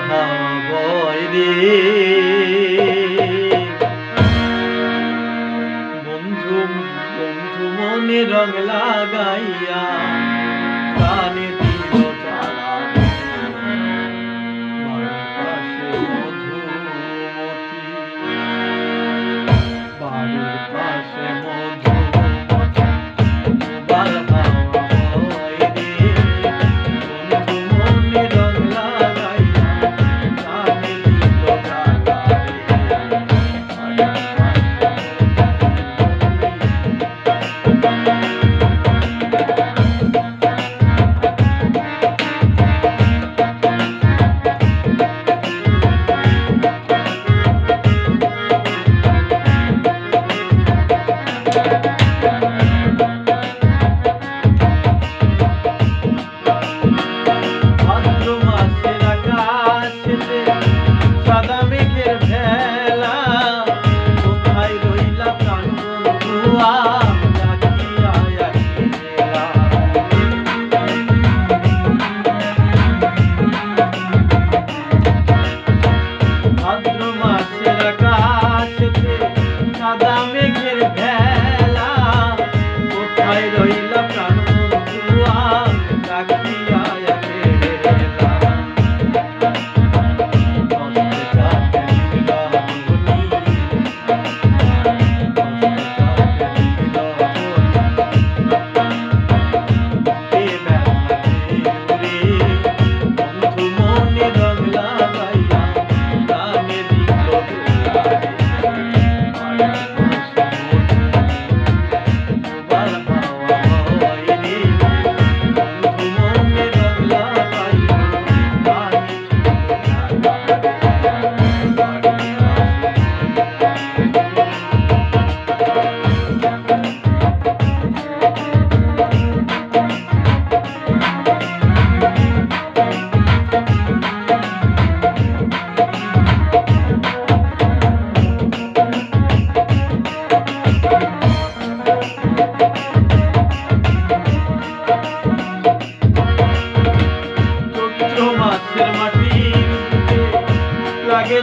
হাবয় রে বন্ধু বন্ধু মনে রং লাগাইয়া কানে মাছ রাখা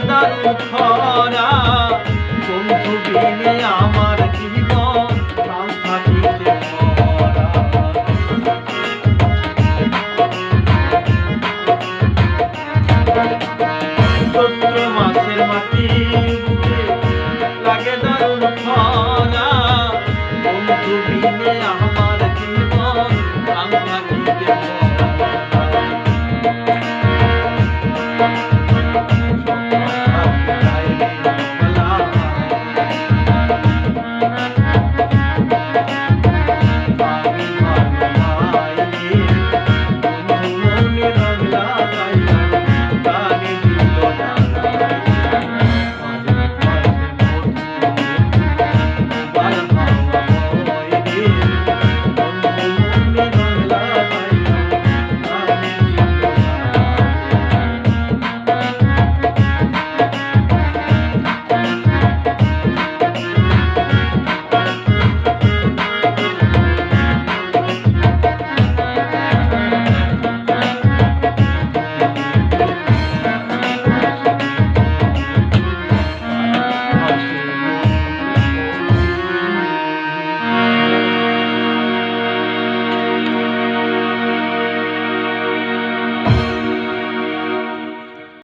দার খরা। বন্ধু বিনে আমার জীবন রাজধানীতে চৈত্র মাসের মাটি লাগে দারুণ খরা। বন্ধু বিনে আমার জীবন রাজধানীতে খরা